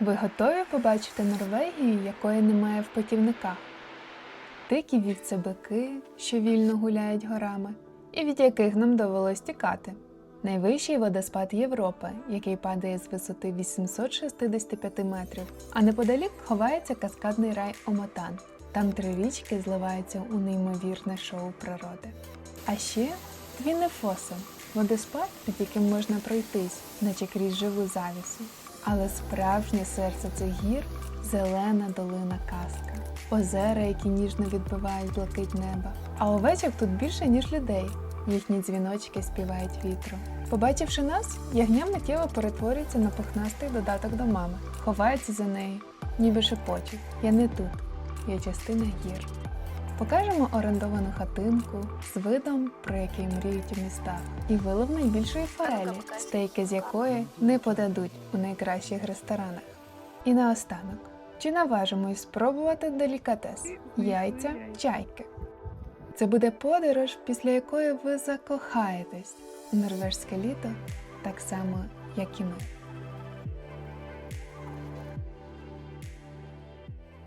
Ви готові побачити Норвегію, якої немає в путівниках? Дикі вівцебики, що вільно гуляють горами, і від яких нам довелось тікати. Найвищий водоспад Європи, який падає з висоти 865 метрів, а неподалік ховається каскадний рай Омотан. Там три річки зливаються у неймовірне шоу природи. А ще Твінефоси – водоспад, під яким можна пройтись, наче крізь живу завісу. Але справжнє серце цих гір зелена долина казка, озера, які ніжно відбивають блакить неба. А овечок тут більше, ніж людей. Їхні дзвіночки співають вітру. Побачивши нас, ягня миттєво перетворюється на пухнастий додаток до мами, ховається за нею, ніби шепочуть. Я не тут, я частина гір. Покажемо орендовану хатинку з видом, про який мріють у містах, і вилов найбільшої форелі, стейки з якої не подадуть у найкращих ресторанах. І наостанок, чи наважимось спробувати делікатес яйця чайки? Це буде подорож, після якої ви закохаєтесь у норвежське літо так само, як і ми.